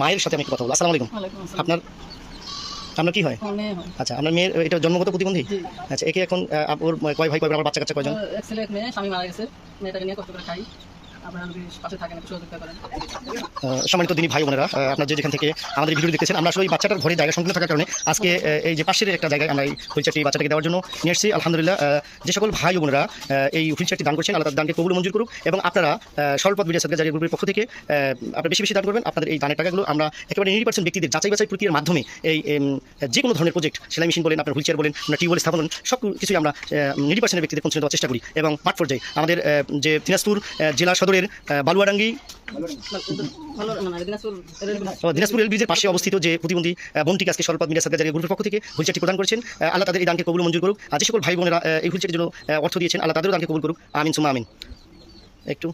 মায়ের সাথে আমি কথা বলব। আসসালামু আলাইকুম। আপনার আপনার কি হয়। আচ্ছা আপনার মেয়ের এটা জন্মগত প্রতিবন্ধী? আচ্ছা একে এখন ওর কয় ভাই কয় আমার বাচ্চা কাচ্চা কয়জন? এক ছেলে এক মেয়ে স্বামী মারা গেছে। মেয়েটাকে নিয়ে কষ্ট করে খাই। সম্মানিত দিনী ভাই বোনেরা আপনার যে যেখান থেকে আমাদের ভিডিও দেখতেছেন, আমরা আসলে ওই বাচ্চাটার ঘরে জায়গা সংকীর্ণ থাকার কারণে আজকে এই যে পাশের একটা জায়গায় আমরা এই হুইলচারটি বাচ্চাটাকে দেওয়ার জন্য নিয়ে এসেছি। আলহামদুলিল্লাহ যে সকল ভাই বোনেরা এই হুইলচারটি দান করছেন, আল্লাহ দানকে কবুল মঞ্জুর করুক এবং আপনারা সরলপথ মিডিয়া সাদকা জারি গ্রুপের পক্ষ থেকে আপনারা বেশি বেশি দান করবেন। আপনাদের এই দানের টাকাগুলো আমরা একেবারে নিরি পার্সেন্ট ব্যক্তিদের যাচাই বাছাই প্রক্রিয়ার মাধ্যমে এই যে কোনো ধরনের প্রজেক্ট, সেলাই মেশিন বলেন, আপনার হুইলচেয়ার বলেন, আপনার টিউবওয়েল স্থাপন সব কিছুই আমরা নিরি পার্সেন্টের ব্যক্তিদের পৌঁছে দেওয়ার চেষ্টা করি। এবং মাঠ পর্যায়ে আমাদের যে দিনাজপুর জেলা সদরের বালুয়াডাঙ্গি। দিনাজপুর রেলওয়ে তো রেল ব্রিজের পাশে অবস্থিত যে প্রতিবন্ধী বোনটিকে আজকে স্বল্প মিডিয়া সার্কার গ্রুপের পক্ষ থেকে হুইলচারটি প্রদান করেছেন। আল্লাহ তাদের এই দানকে কবুল মঞ্জুর করুক। আর যে সকল ভাই বোনেরা এই হুইলচারের জন্য অর্থ দিয়েছেন আল্লাহ তাদেরও দানকে কবুল করুক। আমিন সুমা আমিন। একটু।